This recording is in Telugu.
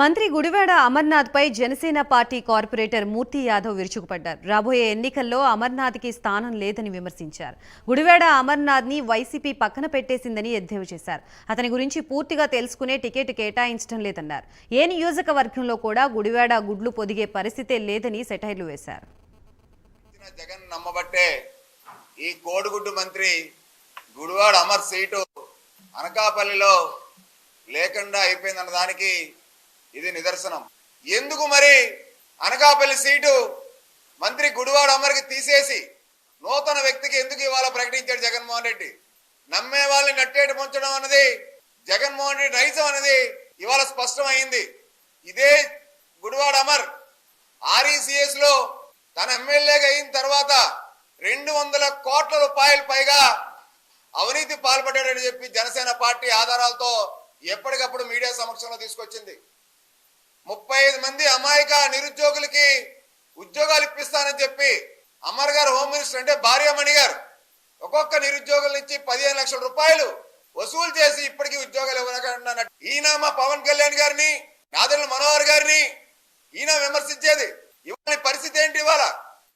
మంత్రి గుడివాడ అమర్నాథ్ పై జనసేన పార్టీ కార్పొరేటర్ మూర్తి యాదవ్ విరుచుకుపడ్డారు. రాబోయే ఎన్నికల్లో అమర్నాథ్కి స్థానం లేదని విమర్శించారు. గుడివాడ అమర్నాథ్ని వైసీపీ పక్కన పెట్టేసిందని ఎద్దేవి చేశారు. అతని గురించి పూర్తిగా తెలుసుకునే టికెట్ కేటాయించడం లేదన్నారు. ఏ నియోజకవర్గంలో కూడా గుడివాడ గుడ్లు పొదిగే పరిస్థితే లేదని సెటైర్లు వేశారు. జగన్ నమ్మబట్టే ఈ కోడిగుడ్డు మంత్రి గుడివాడ అమర్ సీటు అనకాపల్లిలో లేకుండా అయిపోయిందన్న దానికి ఇది నిదర్శనం. ఎందుకు మరి? అనకాపల్లి సీటు మంత్రి గుడివాడ అమర్కి తీసేసి నూతన వ్యక్తికి ఎందుకు ఇవాళ ప్రకటించాడు జగన్మోహన్ రెడ్డి? నమ్మే వాళ్ళని నట్టేటి ముంచడం అన్నది జగన్మోహన్ రెడ్డి నైజం అనేది ఇవాళ స్పష్టమైంది. ఇదే గుడివాడ అమర్ ఆర్ఈసిఎస్లో తన ఎమ్మెల్యేగా అయిన తర్వాత రెండు వందల కోట్ల రూపాయలు పైగా అవినీతి పాల్పడ్డాడని చెప్పి జనసేన పార్టీ ఆధారాలతో ఎప్పటికప్పుడు మీడియా సమక్షంలో తీసుకొచ్చింది. ముప్పై ఐదు మంది అమాయక నిరుద్యోగులకి ఉద్యోగాలు ఇప్పిస్తానని చెప్పి అమర్ గారు హోమ్ మినిస్టర్ అంటే భార్యమణి గారు. ఒక్కొక్క నిరుద్యోగుల నుంచి పదిహేను లక్షల రూపాయలు వసూలు చేసి ఇప్పటికీ ఉద్యోగాలు ఇవ్వకుండా ఈయన మా పవన్ కళ్యాణ్ గారిని నాదెళ్ళ మనోహర్ గారిని ఈయన విమర్శించేది. ఇవాళ పరిస్థితి ఏంటి ఇవాళ?